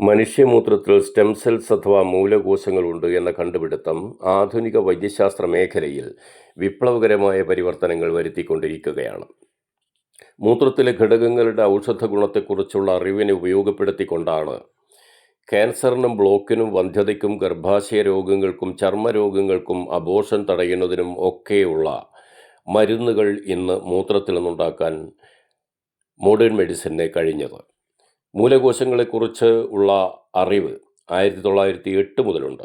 മനുഷ്യമൂത്രത്തിൽ stem cells അഥവാ മൂലകോശങ്ങളുണ്ട് എന്ന കണ്ടുപിടുത്തം ആധുനിക വൈദ്യശാസ്ത്ര മേഖലയിൽ വിപ്ലവകരമായ പരിവർത്തനങ്ങൾ വരുത്തിക്കൊണ്ടിരിക്കുകയാണ്. മൂത്രത്തിലെ ഘടകങ്ങളുടെ ഔഷധ ഗുണത്തെക്കുറിച്ചുള്ള അറിവിനെ ഉപയോഗപ്പെടുത്തിക്കൊണ്ടാണ് ക്യാൻസറിനും ബ്ലോക്കിനും വന്ധ്യതയ്ക്കും ഗർഭാശയ രോഗങ്ങൾക്കും ചർമ്മരോഗങ്ങൾക്കും അബോഷൻ തടയുന്നതിനും ഒക്കെയുള്ള മരുന്നുകൾ ഇന്ന് മൂത്രത്തിൽ നിന്നുണ്ടാക്കാൻ മോഡേൺ മെഡിസിനെ കഴിഞ്ഞത്. മൂലകോശങ്ങളെക്കുറിച്ച് ഉള്ള അറിവ് ആയിരത്തി തൊള്ളായിരത്തി എട്ട് മുതലുണ്ട്.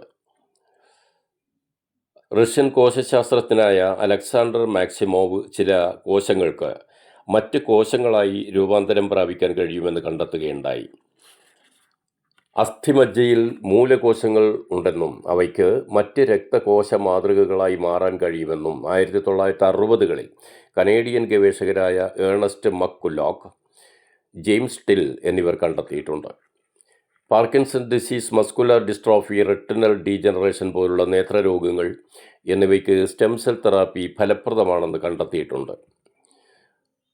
റഷ്യൻ കോശശാസ്ത്രജ്ഞനായ അലക്സാണ്ടർ മാക്സിമോവ് ചില കോശങ്ങൾക്ക് മറ്റ് കോശങ്ങളായി രൂപാന്തരം പ്രാപിക്കാൻ കഴിയുമെന്ന് കണ്ടെത്തുകയുണ്ടായി. അസ്ഥിമജ്ജയിൽ മൂലകോശങ്ങൾ ഉണ്ടെന്നും അവയ്ക്ക് മറ്റ് രക്തകോശ മാതൃകകളായി മാറാൻ കഴിയുമെന്നും ആയിരത്തി തൊള്ളായിരത്തി അറുപതുകളിൽ കനേഡിയൻ ഗവേഷകരായ ഏണസ്റ്റ് മക്കുലോക്ക് ജെയിംസ് ടിൽ എന്നിവർ കണ്ടെത്തിയിട്ടുണ്ട്. Parkinson disease muscular dystrophy retinal degeneration പോലുള്ള നേത്രരോഗങ്ങൾ എന്നിവയ്ക്ക് സ്റ്റെം സെൽ തെറാപ്പി ഫലപ്രദമാണെന്ന് കണ്ടെത്തിയിട്ടുണ്ട്.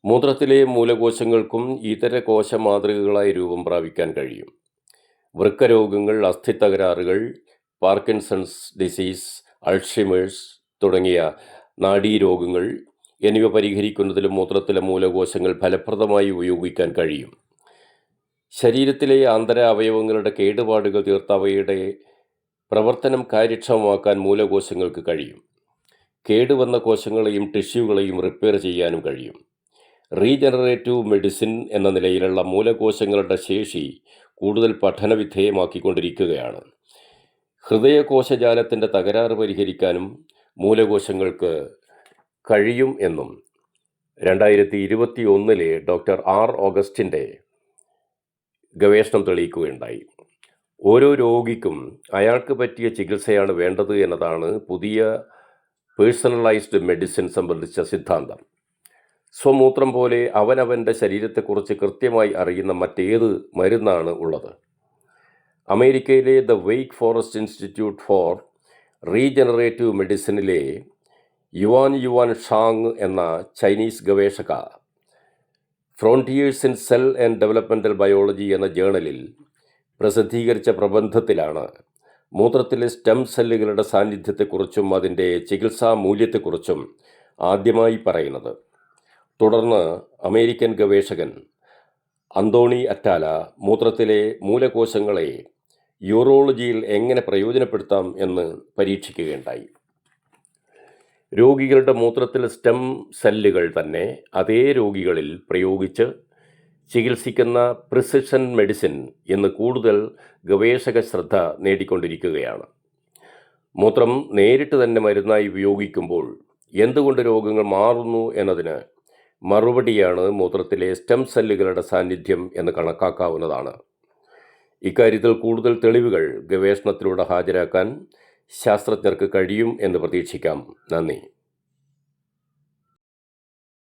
മൂത്രത്തിലെ മൂലകോശങ്ങൾക്കും ഇതര കോശ മാതൃകകളായി രൂപം പ്രാപിക്കാൻ കഴിയും. വൃക്കരോഗങ്ങൾ അസ്ഥിത്തകരാറുകൾ പാർക്കിൻസൺസ് ഡിസീസ് അൾഷിമേഴ്സ് തുടങ്ങിയ നാഡീരോഗങ്ങൾ എന്നിവ പരിഹരിക്കുന്നതിലും മൂത്രത്തിലെ മൂലകോശങ്ങൾ ഫലപ്രദമായി ഉപയോഗിക്കാൻ കഴിയും. ശരീരത്തിലെ ആന്തര അവയവങ്ങളുടെ കേടുപാടുകൾ തീർത്ത അവയുടെ പ്രവർത്തനം കാര്യക്ഷമമാക്കാൻ മൂലകോശങ്ങൾക്ക് കഴിയും. കേടുവന്ന കോശങ്ങളെയും ടിഷ്യൂകളെയും റിപ്പയർ ചെയ്യാനും കഴിയും. റീജനറേറ്റീവ് മെഡിസിൻ എന്ന നിലയിലുള്ള മൂലകോശങ്ങളുടെ ശേഷി കൂടുതൽ പഠനവിധേയമാക്കിക്കൊണ്ടിരിക്കുകയാണ്. ഹൃദയകോശജാലത്തിന്റെ തകരാറ് പരിഹരിക്കാനും മൂലകോശങ്ങൾക്ക് കഴിയും എന്നും രണ്ടായിരത്തി ഇരുപത്തി ഒന്നിലെ ഡോക്ടർ ആർ ഓഗസ്റ്റിന്റെ ഗവേഷണം തെളിയിക്കുകയുണ്ടായി. ഓരോ രോഗിക്കും അയാൾക്ക് പറ്റിയ ചികിത്സയാണ് വേണ്ടത് എന്നതാണ് പുതിയ പേഴ്സണലൈസ്ഡ് മെഡിസിൻ സംബന്ധിച്ച സിദ്ധാന്തം. സ്വമൂത്രം പോലെ അവനവന്റെ ശരീരത്തെക്കുറിച്ച് കൃത്യമായി അറിയുന്ന മറ്റേത് മരുന്നാണ് ഉള്ളത്. അമേരിക്കയിലെ the Wake Forest institute for regenerative മെഡിസിനിലെ Yuan Yuan Zhang എന്ന ചൈനീസ് ഗവേഷക Frontiers in cell and developmental biology എന്ന ജേണലിൽ പ്രസിദ്ധീകരിച്ച പ്രബന്ധത്തിലാണ് മൂത്രത്തിലെ സ്റ്റെം സെല്ലുകളുടെ സാന്നിധ്യത്തെക്കുറിച്ചും അതിന്റെ ചികിത്സാ മൂല്യത്തെക്കുറിച്ചും ആദ്യമായി പറയുന്നത്. തുടർന്ന് അമേരിക്കൻ ഗവേഷകൻ അന്തോണി അറ്റാല മൂത്രത്തിലെ മൂലകോശങ്ങളെ യൂറോളജിയിൽ എങ്ങനെ പ്രയോജനപ്പെടുത്താം എന്ന് പരീക്ഷിക്കുകയുണ്ടായി. രോഗികളുടെ മൂത്രത്തിൽ സ്റ്റെം സെല്ലുകൾ തന്നെ അതേ രോഗികളിൽ പ്രയോഗിച്ച് ചികിത്സിക്കുന്ന പ്രിസിഷൻ മെഡിസിൻ എന്ന് കൂടുതൽ ഗവേഷക ശ്രദ്ധ നേടിക്കൊണ്ടിരിക്കുകയാണ്. മൂത്രം നേരിട്ട് തന്നെ മരുന്നായി ഉപയോഗിക്കുമ്പോൾ എന്തുകൊണ്ട് രോഗങ്ങൾ മാറുന്നു എന്നതിന് മറുപടിയാണ് മൂത്രത്തിലെ സ്റ്റെം സെല്ലുകളുടെ സാന്നിധ്യം എന്ന് കണക്കാക്കാവുന്നതാണ്. ഇക്കാര്യത്തിൽ കൂടുതൽ തെളിവുകൾ ഗവേഷണത്തിലൂടെ ഹാജരാക്കാൻ ശാസ്ത്രജ്ഞർക്ക് കഴിയും എന്ന് പ്രതീക്ഷിക്കാം. നന്ദി.